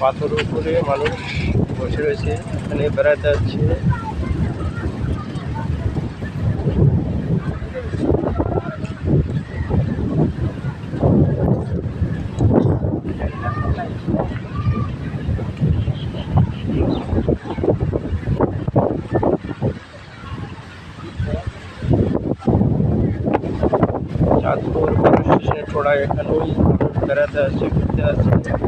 পাথর উপরে মানুষ বসে রয়েছে এখানে বেড়াতে যাচ্ছে চাঁদপুর পুলিশ স্টেশনের ছোড়ায় এখানেই মানুষ বেড়াতে আসছে ঘুরতে আসছে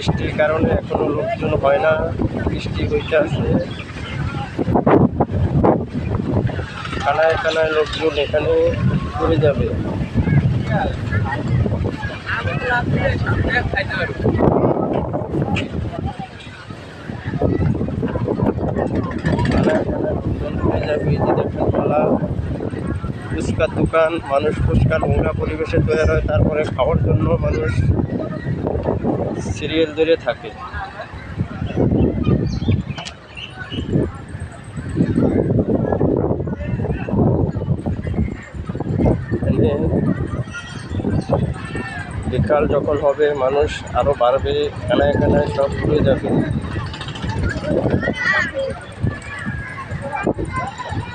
বৃষ্টির কারণে এখনও লোকজন হয় না, বৃষ্টি হইতে আছে। কানায় কানায় লোকজন এখানে ঘুরে যাবে। কানায় কানায় লোকজন ঘুরে যাবে যে ফুচকার দোকান, মানুষ ফুচকা নোংরা পরিবেশে তৈরি হয়, তারপরে খাওয়ার জন্য মানুষ সিরিয়াল ধরে থাকে। বিকাল যখন হবে, মানুষ আরও বাড়বে কানায় কানায় সব ঘুরে যাবে।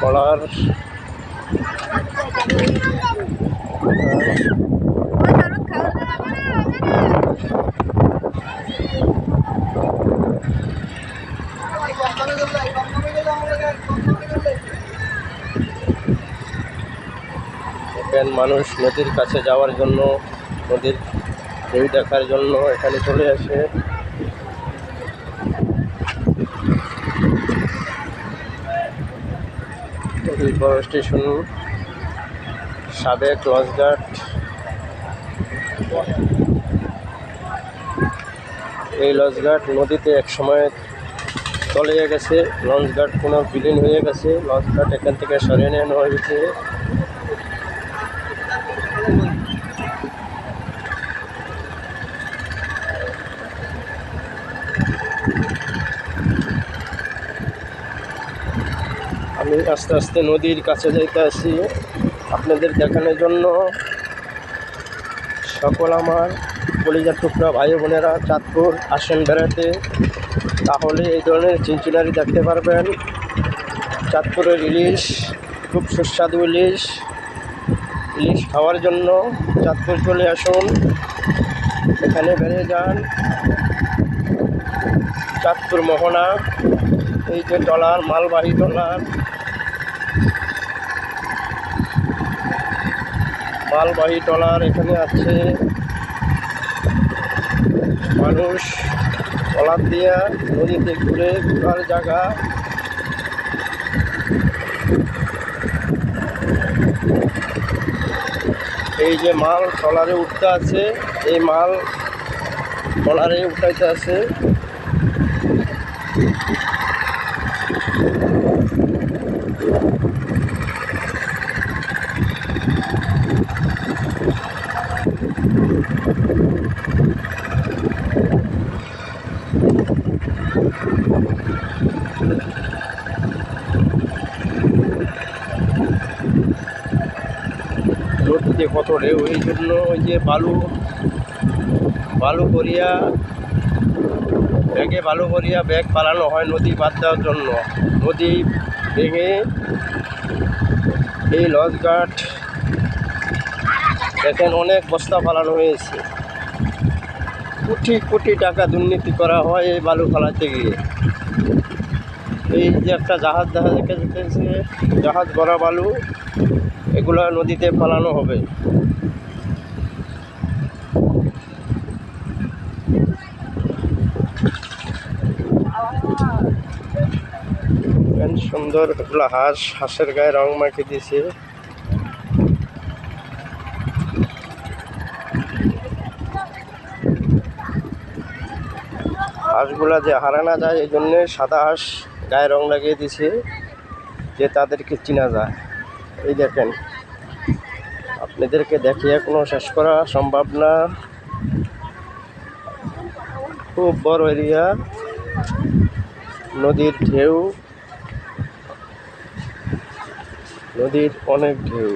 কলার মানুষ নদীর কাছে যাওয়ার জন্য নদীর দেখার জন্য এখানে চলে আসে। বড় স্টেশন। সাবেক লঞ্চঘাট এই লঞ্চঘাট নদীতে এক সময় তলিয়ে গেছে। লঞ্চঘাট কোনো বিলীন হয়ে গেছে। লঞ্চঘাট এখান থেকে সরিয়ে নেওয়া হয়েছে আস্তে আস্তে নদীর কাছে যাইতে আসি। আপনাদের দেখানোর জন্য সকল আমার কলিজার টুকরা ভাই বোনেরা চাঁদপুর আসেন বেড়াতে। তাহলে এই ধরনের চিনচিনারি দেখতে পারবেন। চাঁদপুরের ইলিশ, খুব সুস্বাদু ইলিশ। ইলিশ খাওয়ার জন্য চাঁদপুর চলে আসুন। এখানে বেড়ে যান। চাঁদপুর মোহনা, এই যে টলার, মালবাহী টলার। মালবাহী ট্রলার এখানে আছে। মানুষ ট্রলার দিয়া নদীতে ঘুরে ঘোরার জায়গা। এই যে মাল ট্রলারে উঠতে আছে, এই মাল ট্রলারে উঠাইতে আছে। নদীতে কত ঢেউ এই জন্য ওই যে বালু বালু করিয়া ব্যাগে বালু করিয়া ব্যাগ পালানো হয় নদী বাদ দেওয়ার জন্য। নদী ভেঙে এই লঞ্চঘাট দেখেন অনেক বস্তা পালানো হয়েছে। কোটি কোটি টাকা দুর্নীতি করা হয় এই বালু ফালাতে গিয়ে। এই যে একটা জাহাজ দেখা যেতেছে জাহাজ ভরা বালু, এগুলো নদীতে ফালানো হবে। সুন্দর হাঁস, হাঁসের গায়ে রং মাখি দিয়েছে। হাঁসগুলা যে হারা না যায়, এই জন্যে সাদা হাঁস গায়ে রং লাগিয়ে দিছে, যে তাদেরকে চেনা যায়। এই দেখেন, আপনাদেরকে দেখিয়ে কোনো শেষ করা সম্ভব না। খুব বড় এরিয়া, নদীর ঢেউ, নদীর অনেক ঢেউ।